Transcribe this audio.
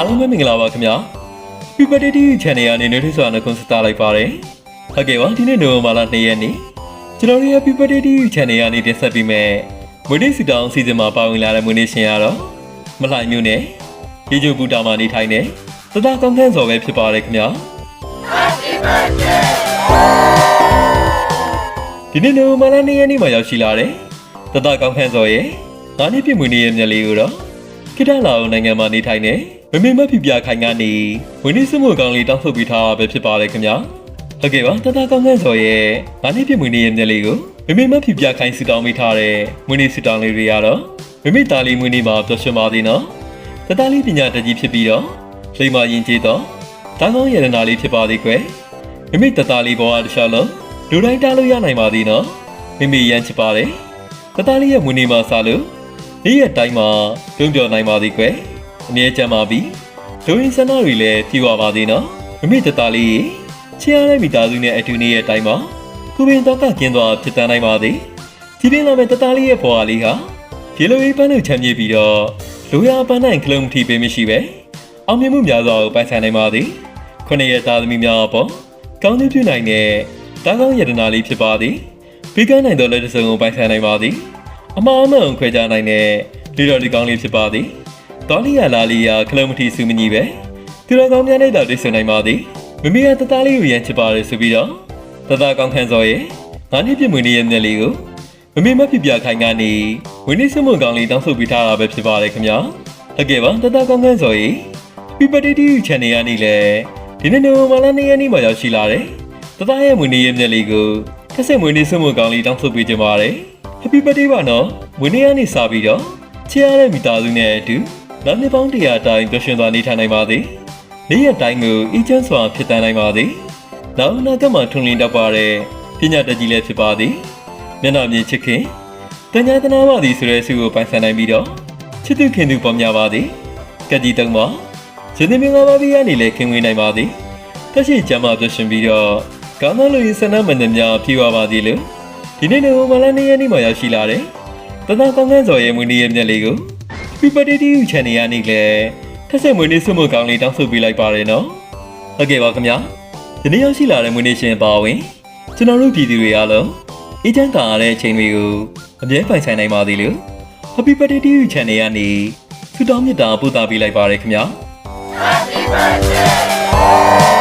အားလုံးပဲမင်္ဂလာပါခင်ဗျာ Puberty TV Channel ကနေနေထွေးစွာနဲ့ကွန်စတာလိုက်ပါတယ်ဟုတ်ကဲ့ပါဒီနေ့နိုဝင်ဘာလ2ရက်နေ့ကျွန်တော်တို့ရဲ့ Puberty TV Channel ကနေတင်ဆက်ပေးမယ်မွေးနေ့စီတောင်းစီစဉ်မှာပါဝင်လာတဲ့မွေးနေ့ရှင်ရတော့မလှိုင်မျိုးနဲ့ရေချိုဘူတာမှာနေထိုင်တဲ့သဒကောင်းခန့်စော်ပဲဖြစ်ပါတယ်ခင်ဗျာဒီနေ့နိုဝင်ဘာလ2ရက်နေ့မှာရောက်ရှိလာတဲ့သဒကောင်းခန့်စော်ရဲ့ငါးနှစ်ပြည့်မွေးနေ့ရဲ့မျက်လေးကိုတော့ခိတလာအောင်နိုင်ငံမှာနေထိုင်နေ မမေမဖြစ်ပြခိုင်ကနေဝင်းနေစမှုကောင်းလေးတောင်းဆိုပေးထားတာပဲဖြစ်ပါတယ်ခင်ဗျာဟုတ်ကဲ့ပါတတကောင်းခန့်စော်ရဲ့ငါးနှစ်ပြည့်မွေးနေ့ရဲ့မျက်လေးကိုမမေမဖြစ်ပြခိုင်စူတောင်းပေးထားတဲ့မွေးနေ့စူတောင်းလေးတွေကတော့မမေသားလေးမွေးနေ့မှာပျော်ရွှင်ပါသေးနော်တတလေးပညာတတ်ကြီးဖြစ်ပြီးတော့လိမ္မာရင်ကျေးတော့တာကောင်းရတနာလေးဖြစ်ပါသေးကွယ်မမေတတလေးဘဝတစ်ခြားလုံးလူတိုင်းတားလို့ရနိုင်ပါသေးနော်မမေရမ်းချစ်ပါတယ်တတလေးရဲ့မွေးနေ့မှာစားလို့နေ့ရက်တိုင်းမှာတွန်းပြော်နိုင်ပါသည်ကွယ် အမြဲတမ်းပါပြီလူရင်းစနာတွေလည်းပြည့်ဝပါသေးနော်မမေတသားလေးချစ်ရတဲ့မိသားစုနဲ့အတူနေ့ရက်တိုင်းမှာကိုပင်တော့ကကင်းသွားဖြစ်တန်းနိုင်ပါသည်ဒီပြင်လာမဲ့တသားလေးရဲ့ဘွားလေးဟာဒီလိုရေးပန်းလို့ချမ်းမြေပြီးတော့လူရပန်းနိုင်ကလုံးထီပေးမရှိပဲအောင်မြင်မှုများစွာကိုပိုင်ဆိုင်နိုင်ပါသည်ခုနှစ်ရက်သားသမီးများပေါ့ကောင်းကျိုးပြုနိုင်တဲ့တားကောင်းယတနာလေးဖြစ်ပါသည်ပြီးကန်းနိုင်သောလက်တစုံကိုပိုင်ဆိုင်နိုင်ပါသည်အမှားအမှန်ခွဲခြားနိုင်တဲ့လီတော်ဒီကောင်းလေးဖြစ်ပါသည်။ တောလီယာလာလီယာခလုံးမထီစုမညီပဲသူတော်ကောင်းများနဲ့တော့တိတ်ဆွနိုင်ပါသည်။မမေကတသားလေးကိုရမ်းချစ်ပါတယ်ဆိုပြီးတော့တသားကောင်းခန့်စော်ရဲ့ငါးနှစ်ပြည့်မွေးနေ့ရဲ့မျက်လေးကိုမမေမဖြစ်ပြခိုင်ကနေဝင်းနေစမွန်ကောင်းလေးတောင်းဆိုပေးထားတာပဲဖြစ်ပါတယ်ခင်ဗျာ။ဟုတ်ကဲ့ပါတသားကောင်းခန့်စော်ရဲ့ People TV Channel ကနေလည်းဒီနေ့နိုဝင်ဘာလ2ရက်နေ့မှာရောက်ရှိလာတယ်။တသားရဲ့မွေးနေ့ရဲ့မျက်လေးကိုတစ်ဆက်မွေးနေ့စမွန်ကောင်းလေးတောင်းဆိုပေးကြပါတယ်။ Happy birthday ပါနော်။မွေးနေ့ကနေစပြီးတော့ချစ်ရတဲ့မိသားစုနဲ့အတူ နောက်နှစ်ပေါင်းတရာတိုင်ပျော်ရွှင်စွာနေထိုင်နိုင်ပါသည်။နေ့ရက်တိုင်းကိုအေးချမ်းစွာဖြစ်တမ်းနိုင်ပါသည်။နောက်အနာဂတ်မှာထွန်းလင်းတတ်ပါတဲ့ပညာတတ်ကြီးလည်းဖြစ်ပါသည်။မျက်နှာမြင်ချစ်ခင်တညာတနာပါသည်ဆိုတဲ့ဆုကိုပိုင်ဆိုင်နိုင်ပြီးတော့ချစ်သူခင်သူပေါ်များပါသည်။ကက်ကြီးတုံးပါရင်းနှီးမင်္ဂလာပါပြီးရနေလေခင်ဝင်နိုင်ပါသည်။တက်ရှိကျမ်းမာပျော်ရွှင်ပြီးတော့ကောင်းသောလူရင်းဆန္ဒမန္တများဖြည့်ဝပါသည်လို့ဒီနေ့နိုဝင်ဘာလ2ရက်နေ့မှာရောက်ရှိလာတယ်။တသားကောင်းကန်းစော်ရဲ့မွေးနေ့ရဲ့မျက်လေးကို People TV Channel ရနေလေထက်ဆက်မွေးနေ့ဆွမကောင်းလေးတောင်းဆိုပေးလိုက်ပါတယ်နော်။ဟုတ်ကဲ့ပါခင်ဗျာ။ဒီနေ့ရောက်ရှိလာတဲ့မွေးနေ့ရှင်ပါဝင်ကျွန်တော်တို့ပြည်သူတွေအားလုံးအေးချမ်းသာရတဲ့အချိန်တွေကိုအမြဲပိုင်ဆိုင်နိုင်ပါသေးလို့ Happy Birthday TV Channel ရနေဆုတောင်းမေတ္တာပို့သပေးလိုက်ပါတယ်ခင်ဗျာ။ Happy birthday